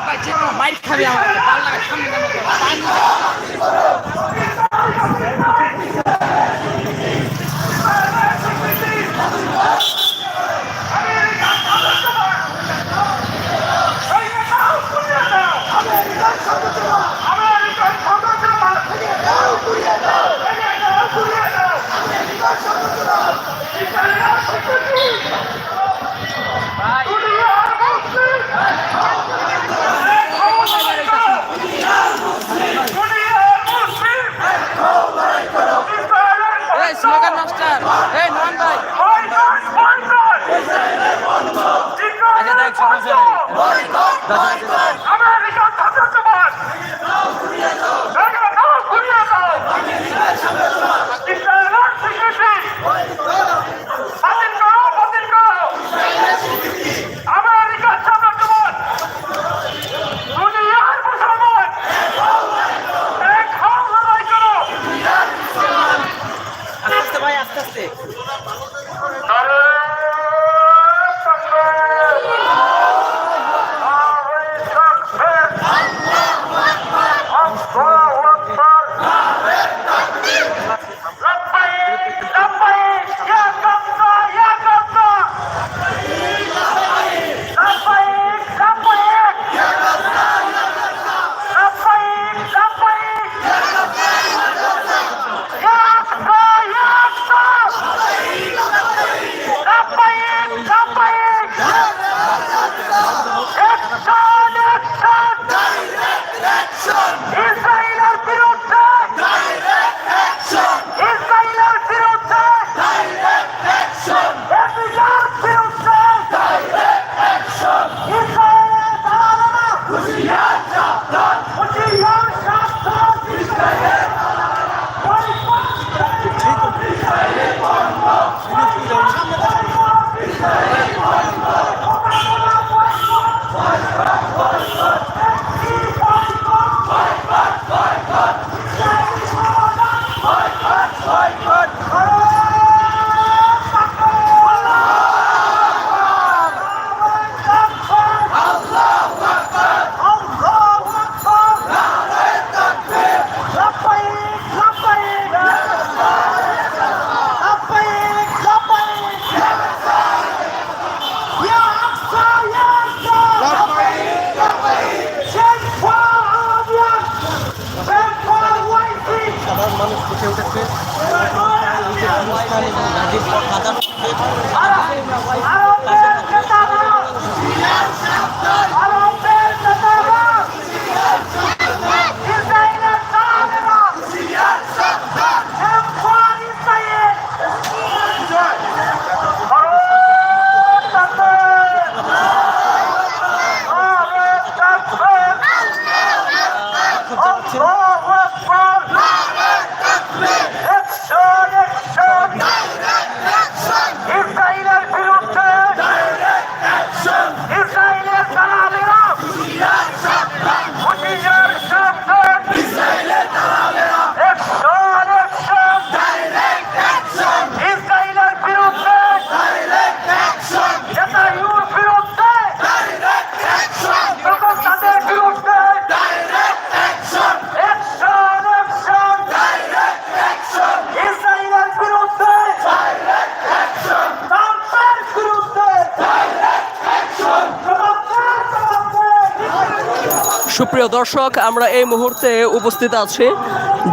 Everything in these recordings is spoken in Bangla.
পাচ্ছি মাইর খাবে আমাকে da সুপ্রিয় দর্শক, আমরা এই মুহূর্তে উপস্থিত আছি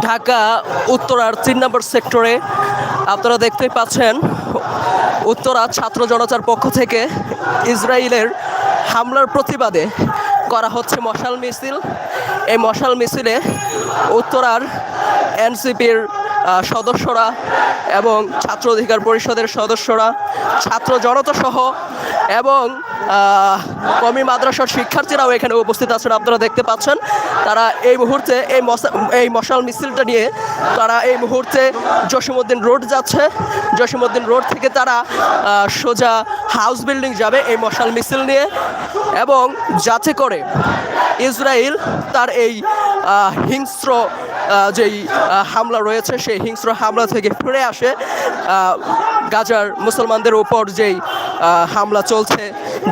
ঢাকা উত্তরার তিন নম্বর সেক্টরে। আপনারা দেখতেই পাচ্ছেন উত্তরা ছাত্র জনতার পক্ষ থেকে ইসরায়েলের হামলার প্রতিবাদে করা হচ্ছে মশাল মিছিল। এই মশাল মিছিলে উত্তরার এনসিপির সদস্যরা এবং ছাত্র অধিকার পরিষদের সদস্যরা, ছাত্র জনতা সহ এবং কমি মাদ্রাসার শিক্ষার্থীরাও এখানে উপস্থিত আছেন, আপনারা দেখতে পাচ্ছেন। তারা এই মুহূর্তে এই মশা- এই মশাল মিছিলটা নিয়ে তারা এই মুহূর্তে জসিমউদ্দিন রোড যাচ্ছে। জসিমউদ্দিন রোড থেকে তারা সোজা হাউস বিল্ডিং যাবে এই মশাল মিছিল নিয়ে এবং যাতে করে ইসরায়েল তার এই হিংস্র যেই হামলা রয়েছে, সেই হিংস্র হামলা থেকে ফিরে আসে। গাজার মুসলমানদের উপর যেই হামলা চলছে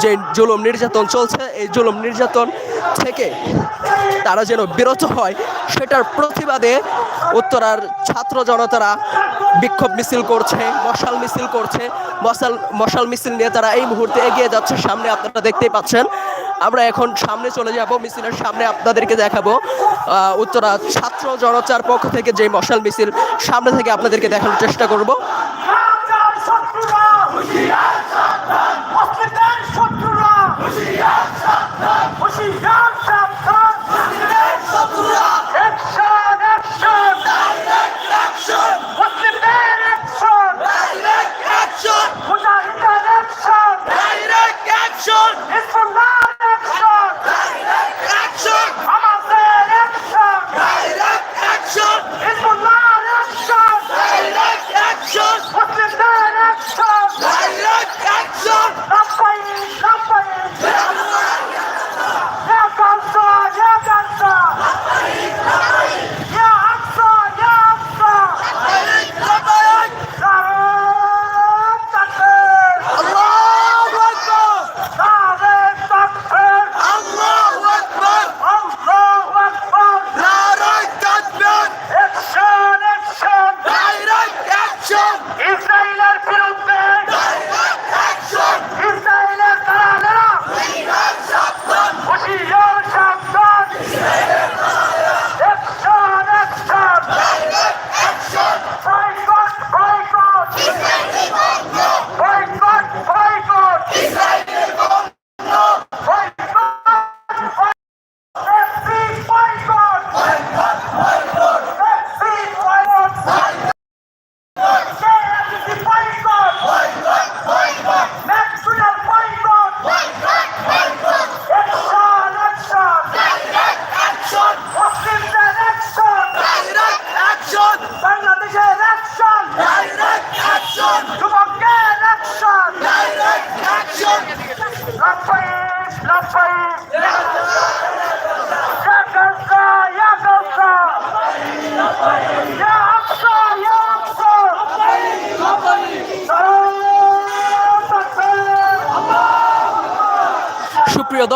যে জুলুম নির্যাতন চলছে, এই জুলুম নির্যাতন থেকে তারা যেন বিরত হয়, সেটার প্রতিবাদে উত্তরার ছাত্র জনতারা বিক্ষোভ মিছিল করছে, মশাল মিছিল করছে, মশাল মশাল মিছিল নিয়ে তারা এই মুহূর্তে এগিয়ে যাচ্ছে। সামনে আপনারা দেখতেই পাচ্ছেন আমরা এখন সামনে চলে যাব। মিছিলের সামনে আপনাদেরকে দেখাবো। উত্তরা ছাত্র জনতার পক্ষ থেকে যে মশাল মিছিল সামনে থেকে আপনাদেরকে দেখানোর চেষ্টা করব।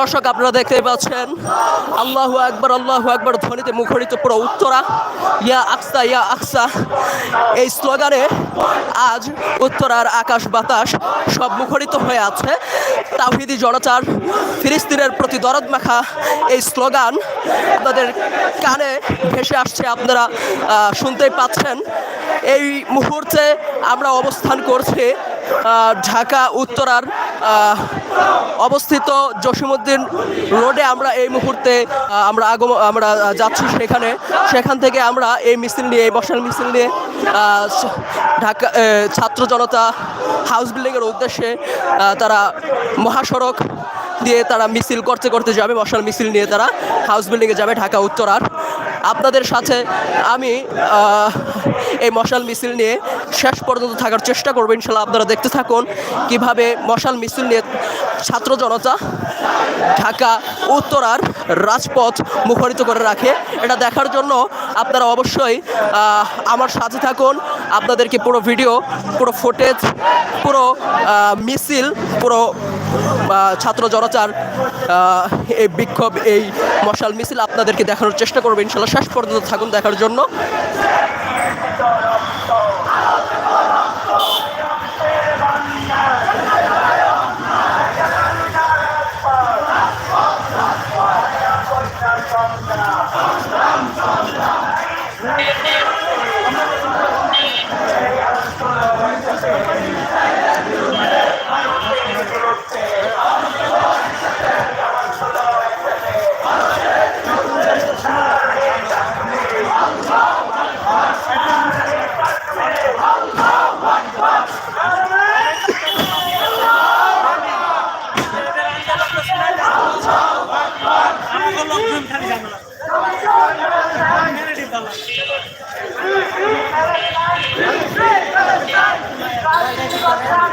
দর্শক, আপনারা দেখতে পাচ্ছেন। আল্লাহ একবার আল্লাহ একবার ধ্বনিতে মুখরিত পুরো উত্তরা। ইয়া আকসা ইয়া আকসা। এই স্লোগানে আজ উত্তরার আকাশ বাতাস সব মুখরিত হয়ে আছে। তাহিদি জনতার ফিলিস্তিনের প্রতি দরদ মাখা এই স্লোগান আপনাদের কানে ভেসে আসছে, আপনারা শুনতেই পাচ্ছেন। এই মুহূর্তে আমরা অবস্থান করছি ঢাকা উত্তরার অবস্থিত জসিমুদ্দিন রোডে আমরা এই মুহূর্তে আমরা আগম, আমরা যাচ্ছি সেখানে। সেখান থেকে আমরা এই মিছিল নিয়ে, এই মশাল মিছিল নিয়ে ঢাকা ছাত্র জনতা হাউস বিল্ডিংয়ের উদ্দেশ্যে তারা মহাসড়ক দিয়ে তারা মিছিল করতে করতে যাবে মশাল মিছিল নিয়ে তারা হাউস বিল্ডিংয়ে যাবে ঢাকা উত্তরার। আপনাদের সাথে আমি এই মশাল মিছিল নিয়ে শেষ পর্যন্ত থাকার চেষ্টা করব, ইনশাল্লাহ আপনারা দেখতে থাকুন কীভাবে মশাল মিছিল নিয়ে ছাত্র জনতা ঢাকা উত্তরার রাজপথ মুখরিত করে রাখে। এটা দেখার জন্য আপনারা অবশ্যই আমার সাথে থাকুন। আপনাদেরকে পুরো ভিডিও, পুরো ফুটেজ, পুরো মিছিল, পুরো ছাত্র জনতার এই বিক্ষোভ, এই মশাল মিছিল আপনাদেরকে দেখানোর চেষ্টা করব। ইনশাল্লাহ শেষ পর্যন্ত থাকুন দেখার জন্য। কথা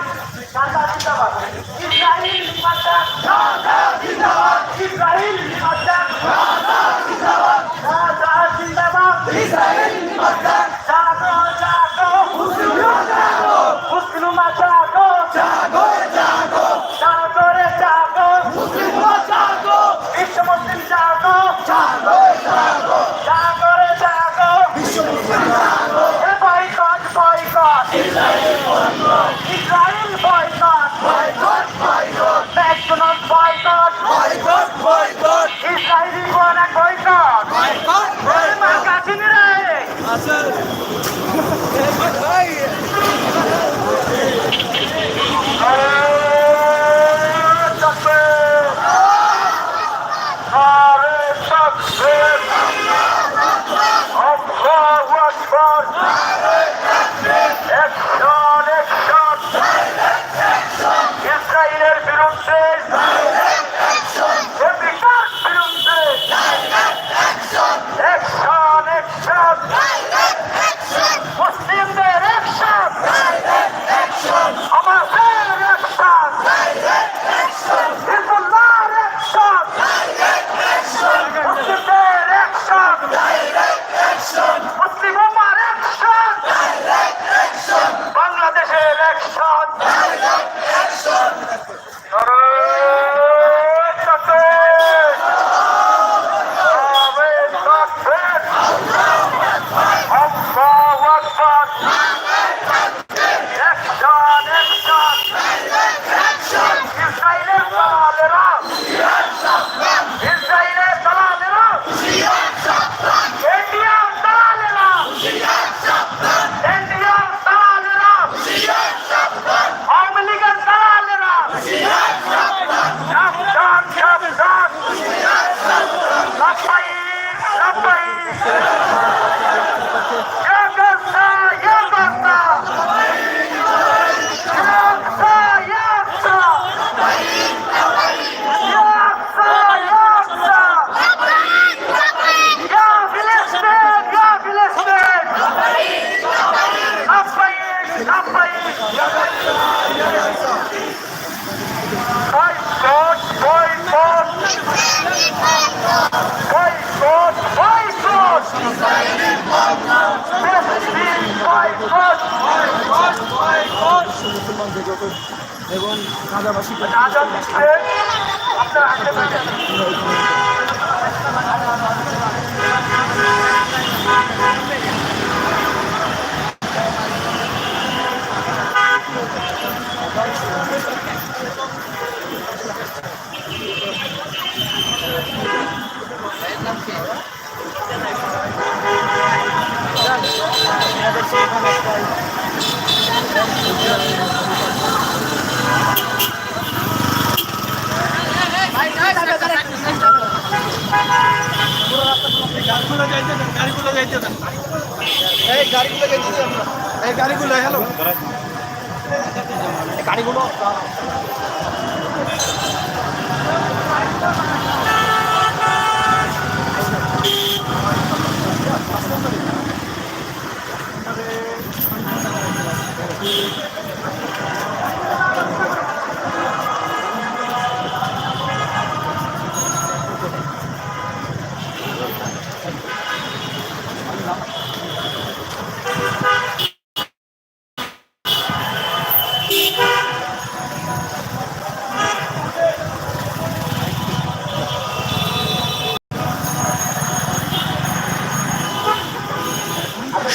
এবং গাজাবাসী আজাদ দিচ্ছে আপনার হাতে পেয়ে এই গাড়িগুলো গেছি এই গাড়িগুলো হ্যালো। গাড়িগুলো।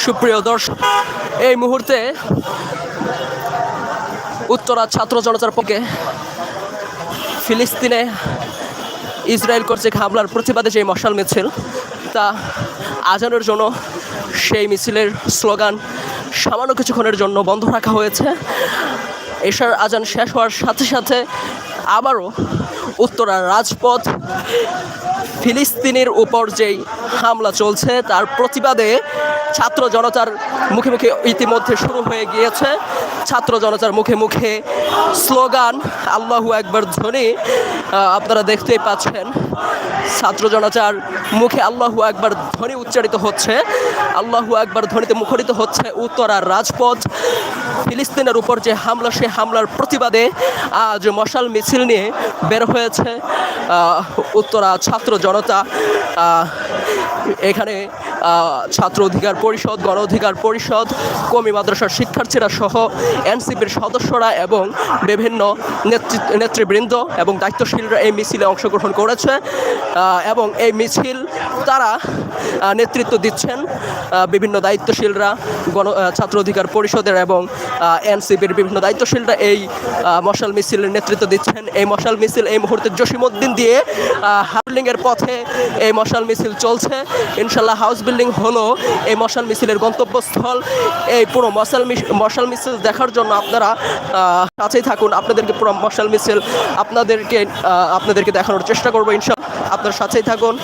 সুপ্রিয় দর্শক, এই মুহূর্তে উত্তরা ছাত্র জনতার পক্ষে ফিলিস্তিনে ইসরায়েল কর্তৃক হামলার প্রতিবাদে যে মশাল মিছিল, তা আজানের জন্য সেই মিছিলের স্লোগান সামান্য কিছুক্ষণের জন্য বন্ধ রাখা হয়েছে। এশার আজান শেষ হওয়ার সাথে সাথে আবারও উত্তরার রাজপথ ফিলিস্তিনের উপর যেই হামলা চলছে, তার প্রতিবাদে ছাত্র জনতার মুখে মুখে ইতিমধ্যে শুরু হয়ে গিয়েছে। ছাত্র জনতার মুখে মুখে স্লোগান, আল্লাহু একবার ধ্বনি আপনারা দেখতেই পাচ্ছেন। ছাত্র জনতার মুখে আল্লাহু একবার ধ্বনি উচ্চারিত হচ্ছে। আল্লাহু একবার ধ্বনিতে মুখরিত হচ্ছে উত্তরার রাজপথ। ফিলিস্তিনের উপর যে হামলা, সে হামলার প্রতিবাদে আজ মশাল মিছিল নিয়ে বের হয়েছে উত্তরা ছাত্র জনতা। এখানে ছাত্র অধিকার পরিষদ, গণ অধিকার পরিষদ, কমি মাদ্রাসার শিক্ষার্থীরা সহ এনসিপির সদস্যরা এবং বিভিন্ন নেতৃ- নেতৃবৃন্দ এবং দায়িত্বশীলরা এই মিছিলে অংশগ্রহণ করেছে। এবং এই মিছিল তারা নেতৃত্ব দিচ্ছেন বিভিন্ন দায়িত্বশীলরা, গণ ছাত্র অধিকার পরিষদের এবং এনসিপির বিভিন্ন দায়িত্বশীলরা এই মশাল মিছিলের নেতৃত্ব দিচ্ছেন। এই মশাল মিছিল এই মুহূর্তে জসিমউদ্দিন দিয়ে হাউলিংয়ের পথে এই মশাল মিছিল চলছে। ইনশাল্লাহ হাউস বিল্ডিং হলো এই মশাল মিছিলের গন্তব্যস্থল। এই পুরো মশাল মিশ- মশাল মিছিল দেখার জন্য আপনারা কাছেই থাকুন। আপনাদেরকে পুরো মশাল মিছিল আপনাদেরকে আপনাদেরকে দেখানোর চেষ্টা করব ইনশাল আপনার সাথেই থাকুন।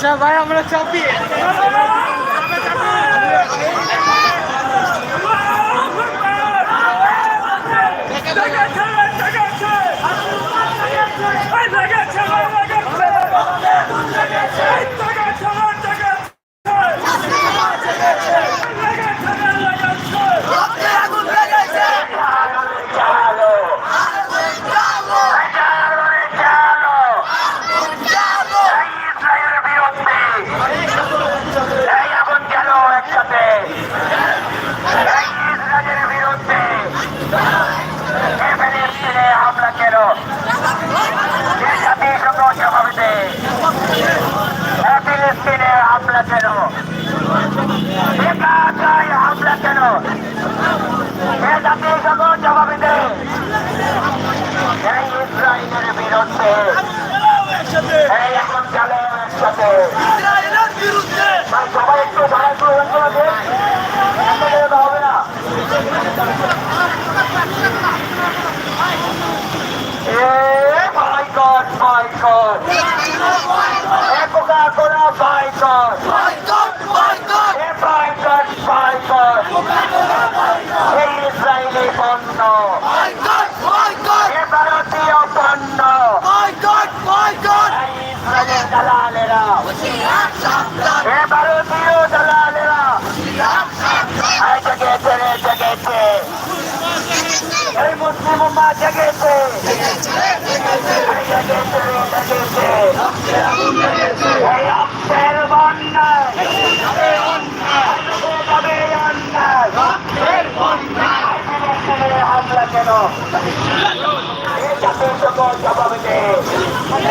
আচ্ছা ভাই আমরা চাপি চালো চালো এই ইসরায়েলের বিরুদ্ধে এই আগুন গেল একসাথে এই ইসরায়েলের বিরুদ্ধে এই ফিলিস্তিনে হামলা কেন এই জাতিসংঘ জবাব দে এই ফিলিস্তিনে হামলা কেন একাই হামলা কেন? এই জাতিসংঘ জবাব দে এই ইসরায়েলের বিরুদ্ধে। এই এখন চলে একসাথে। সবাই একটু করে হবে না। কেন জবাব দে